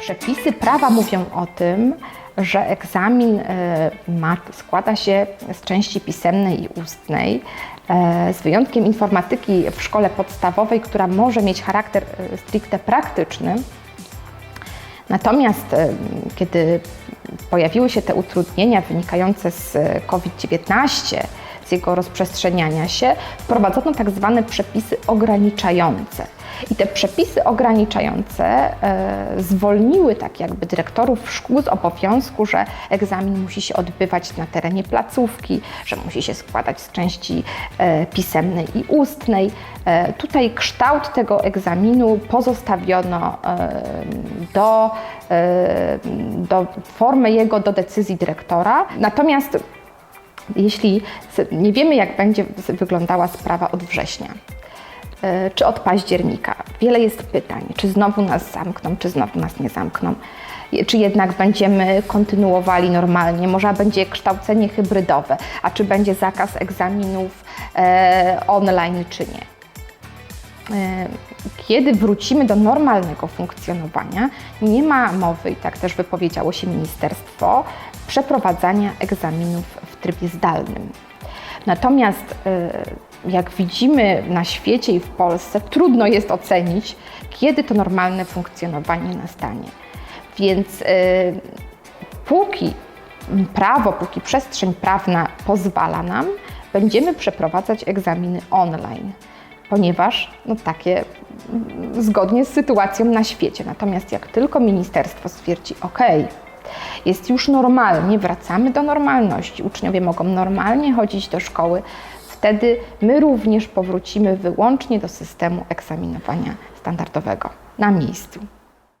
Przepisy prawa mówią o tym, że egzamin e, ma, składa się z części pisemnej i ustnej, e, z wyjątkiem informatyki w szkole podstawowej, która może mieć charakter e, stricte praktyczny. Natomiast kiedy pojawiły się te utrudnienia wynikające z e, COVID-19, jego rozprzestrzeniania się, wprowadzono tak zwane przepisy ograniczające. I te przepisy ograniczające e, zwolniły tak jakby dyrektorów szkół z obowiązku, że egzamin musi się odbywać na terenie placówki, że musi się składać z części e, pisemnej i ustnej. E, tutaj kształt tego egzaminu pozostawiono e, do, e, do formy jego, do decyzji dyrektora. Natomiast jeśli nie wiemy, jak będzie wyglądała sprawa od września e, czy od października, wiele jest pytań, czy znowu nas zamkną, czy znowu nas nie zamkną, czy jednak będziemy kontynuowali normalnie, może będzie kształcenie hybrydowe, a czy będzie zakaz egzaminów e, online, czy nie. E, Kiedy wrócimy do normalnego funkcjonowania, nie ma mowy, i tak też wypowiedziało się ministerstwo, przeprowadzania egzaminów trybie zdalnym. Natomiast e, jak widzimy na świecie i w Polsce, trudno jest ocenić, kiedy to normalne funkcjonowanie nastanie. Więc e, póki prawo, póki przestrzeń prawna pozwala nam, będziemy przeprowadzać egzaminy online, ponieważ no, takie mm, zgodnie z sytuacją na świecie. Natomiast jak tylko ministerstwo stwierdzi, OK, jest już normalnie, wracamy do normalności, uczniowie mogą normalnie chodzić do szkoły, wtedy my również powrócimy wyłącznie do systemu egzaminowania standardowego na miejscu.